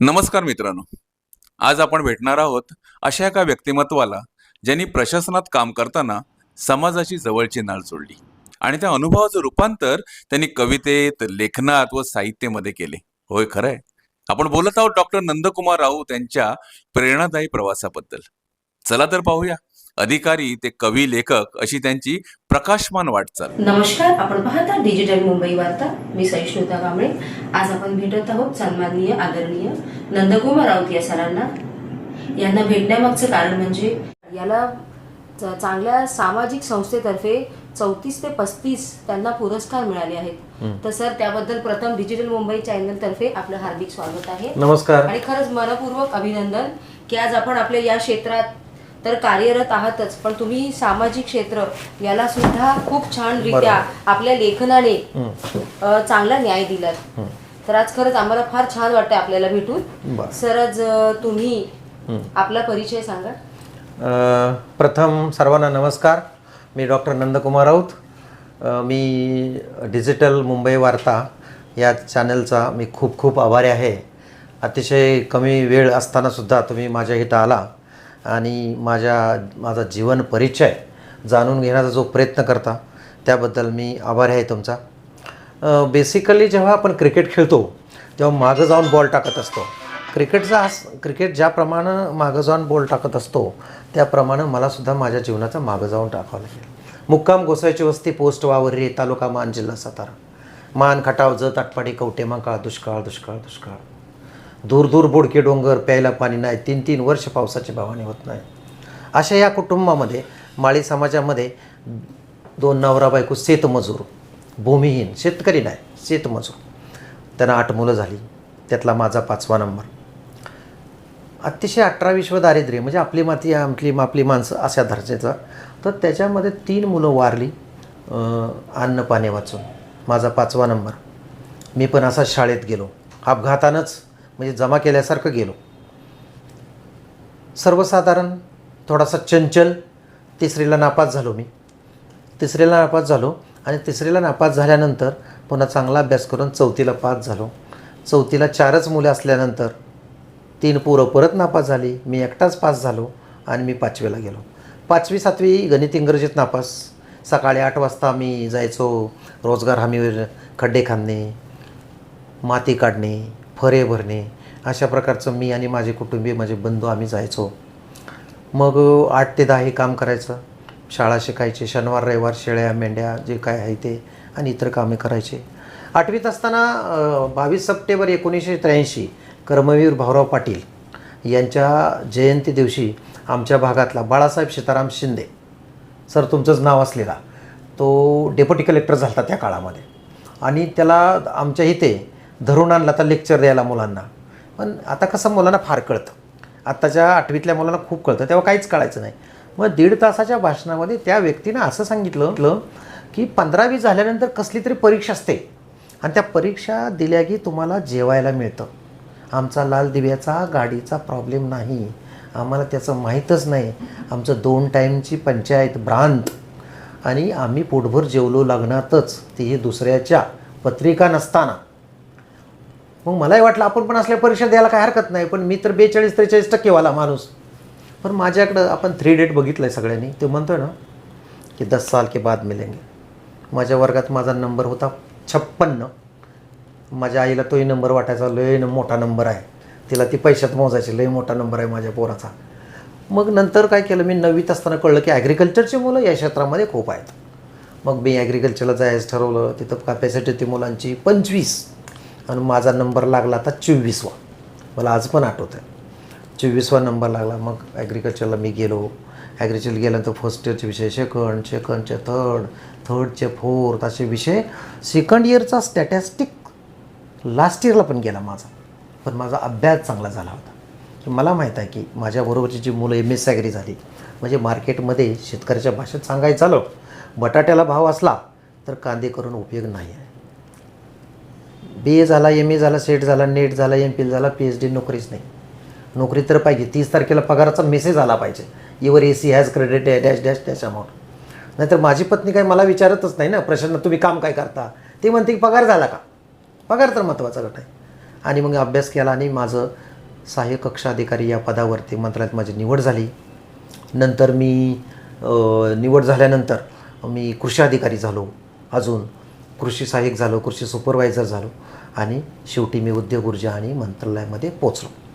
नमस्कार मित्रांनो. आज आपण भेटणार आहोत अशा एका व्यक्तिमत्वाला ज्यांनी प्रशासनात काम करताना समाजाची जवळची नाळ जोडली आणि त्या अनुभवाचं रूपांतर त्यांनी कवितेत लेखनात व साहित्यामध्ये केले. होय खरंय. आपण बोलत आहोत डॉक्टर नंदकुमार राऊत यांच्या प्रेरणादायी प्रवासाबद्दल. चला तर पाहूया. अधिकारी ते कवी लेखक अशी त्यांची प्रकाशमान वाटचाल नमस्कार आपण पाहता डिजिटल मुंबई वार्ता. मी सहिष्णुता कांबळे. आज आपण भेटत आहोत सन्माननीय आदरणीय नंदकुमार राऊत या सरांना. यांना भेटण्यामागचं कारण म्हणजे याला च- चांगल्या सामाजिक संस्थेतर्फे चौतीस ते पस्तीस त्यांना पुरस्कार मिळाले आहेत. तर सर त्याबद्दल प्रथम डिजिटल मुंबई चॅनल तर्फे आपलं हार्दिक स्वागत आहे. नमस्कार. आणि खरंच मनपूर्वक अभिनंदन की आज आपण आपल्या या क्षेत्रात तर कार्यरत आहातच पण तुम्ही सामाजिक क्षेत्र याला सुद्धा खूप छान रित्या आपल्या लेखनाने चांगला न्याय दिलात. तर आज खरंच आम्हाला फार छान वाटतं आपल्याला भेटून. बरं. सर आज अ, तुम्ही आपला परिचय सांगा. प्रथम सर्वांना नमस्कार. मी डॉक्टर नंदकुमार राऊत. मी डिजिटल मुंबई वार्ता या चॅनलचा मी खूप खूप आभारी आहे. अतिशय कमी वेळ असतानासुद्धा तुम्ही माझ्या इथं आला. आणि माझ्या माझा जीवन परिचय जाणून घेण्याचा जो प्रयत्न करता त्याबद्दल मी आभारी आहे तुमचा. बेसिकली जेव्हा आपण क्रिकेट खेळतो तेव्हा मागं जाऊन बॉल टाकत असतो क्रिकेटचा हा क्रिकेट ज्याप्रमाणे मागं जाऊन बॉल टाकत असतो त्याप्रमाणे मलासुद्धा माझ्या जीवनाचा मागं जाऊन टाकावं लागेल. मुक्काम गोसायची वस्ती पोस्ट वावरी तालुका मान जिल्हा सातारा. मान खटाव जत आटपाडी कवटेमा काळ दुष्काळ दुष्काळ दुष्काळ. दूर दूर बोडके डोंगर प्यायला पाणी नाही तीन तीन वर्ष पावसाची भावानी होत नाही. अशा या कुटुंबामध्ये माळी समाजामध्ये दोन नवरा बायको शेतमजूर भूमिहीन शेतकरी नाही शेतमजूर. त्यांना आठ मुलं झाली त्यातला माझा पाचवा नंबर. अतिशय अठरा विश्व दारिद्र्य म्हणजे आपली माती आपली आपली माणसं अशा दर्जाचा. तर त्याच्यामध्ये तीन मुलं वारली अन्नपाने अन्न पाणी वाचून. माझा पाचवा नंबर. मी पण असा शाळेत गेलो. अपघातानंच म्हणजे जमा केल्यासारखं गेलो. सर्वसाधारण थोडासा चंचल तिसरीला नापास झालो मी. तिसरीला नापास झालो आणि तिसरीला नापास झाल्यानंतर पुन्हा चांगला अभ्यास करून चौथीला पास झालो. चौथीला चारच मुले असल्यानंतर तीन पोरं परत नापास झाली. मी एकटाच पास झालो आणि मी पाचवीला गेलो. पाचवी सातवी गणित इंग्रजीत नापास. सकाळी आठ वाजता मी जायचो रोजगार हमीवर खड्डे खांदणे माती काढणे फरे भरणे अशा प्रकारचं मी आणि माझे कुटुंबीय माझे बंधू आम्ही जायचो. मग आठ ते दहा हे काम करायचं. शाळा शिकायची शनिवार रविवार शेळ्या मेंढ्या जे काय आहे ते आणि इतर कामे करायचे. आठवीत असताना बावीस सप्टेंबर एकोणीसशे त्र्याऐंशी कर्मवीर भाऊराव पाटील यांच्या जयंती दिवशी आमच्या भागातला बाळासाहेब सीताराम शिंदे सर तुमचंच नाव असलेला तो डेप्युटी कलेक्टर झाला त्या काळामध्ये. आणि त्याला आमच्या इथे धरून आणला तर लेक्चर द्यायला मुलांना. पण आता कसं मुलांना फार कळतं. आत्ताच्या आठवीतल्या मुलांना खूप कळतं. तेव्हा काहीच कळायचं नाही. मग दीड तासाच्या भाषणामध्ये त्या व्यक्तीनं असं सांगितलं की पंधरावी झाल्यानंतर कसली तरी परीक्षा असते. आणि त्या परीक्षा दिल्या की तुम्हाला जेवायला मिळतं. आमचा लाल दिव्याचा गाडीचा प्रॉब्लेम नाही. आम्हाला त्याचं माहीतच नाही. आमचं दोन टाईमची पंचायत भ्रांत. आणि आम्ही पोटभर जेवलो लागणारच तीही दुसऱ्याच्या पत्रिका नसताना. मग मलाही वाटलं आपण पण असल्या परीक्षा द्यायला काय हरकत नाही पण मी तर बेचाळीस त्रेचाळीस टक्केवाला माणूस. पण माझ्याकडं आपण थ्री डेट बघितलं आहे सगळ्यांनी ते म्हणतो ना की दस साल के बाद मिलेंगे. माझ्या वर्गात माझा नंबर होता छप्पन्न. माझ्या आईला तोही नंबर वाटायचा लय मोठा नंबर आहे. तिला ती पैशात मोजायची लय मोठा नंबर आहे माझ्या पोराचा. मग नंतर काय केलं मी नववीत असताना कळलं की ॲग्रिकल्चरची मुलं या क्षेत्रामध्ये खूप आहेत. मग मी ॲग्रिकल्चरला जायचं ठरवलं तिथं कॅपॅसिटी होती मुलांची पंचवीस. आणि माझा नंबर लागला आता चोवीसवा. मला आज पण आठवतं आहे. चोवीसवा नंबर लागला. मग ॲग्रिकल्चरला मी गेलो. ॲग्रिकल्चर गेल्यानंतर फर्स्ट इयरचे विषय सेकंड सेकंडचे थर्ड थर्डचे फोर्थ असे विषय. सेकंड इयरचा स्टॅटॅस्टिक लास्ट इयरला पण गेला माझा. पण माझा अभ्यास चांगला झाला होता. की मला माहीत आहे की माझ्याबरोबरची जी मुलं एम एस ॲग्री झाली म्हणजे मार्केटमध्ये शेतकऱ्याच्या भाषेत सांगायचं झालं बटाट्याला भाव असला तर कांदे करून उपयोग नाही आहे. बी ए झाला एम ए झाला सेट झाला नेट झाला एम पी झाला पी एच डी नोकरीच नाही. नोकरी तर पाहिजे. तीस तारखेला पगाराचा मेसेज आला पाहिजे. Your A C has credit dash dash dash amount नाहीतर माझी पत्नी काय मला विचारतच नाही ना प्रश्न तुम्ही काम काय करता? ती म्हणते की पगार झाला का? पगार तर महत्त्वाचा गट आहे. आणि मग अभ्यास केला आणि माझं सहाय्यक कक्षा अधिकारी या पदावरती मंत्रालयात माझी निवड झाली. नंतर मी निवड झाल्यानंतर मी कृषी अधिकारी झालो. अजून कृषी सहाय्यक झालो कृषी सुपरवायझर झालो आणि शेवटी मी उद्योग ऊर्जा आणि मंत्रालयामध्ये पोचलो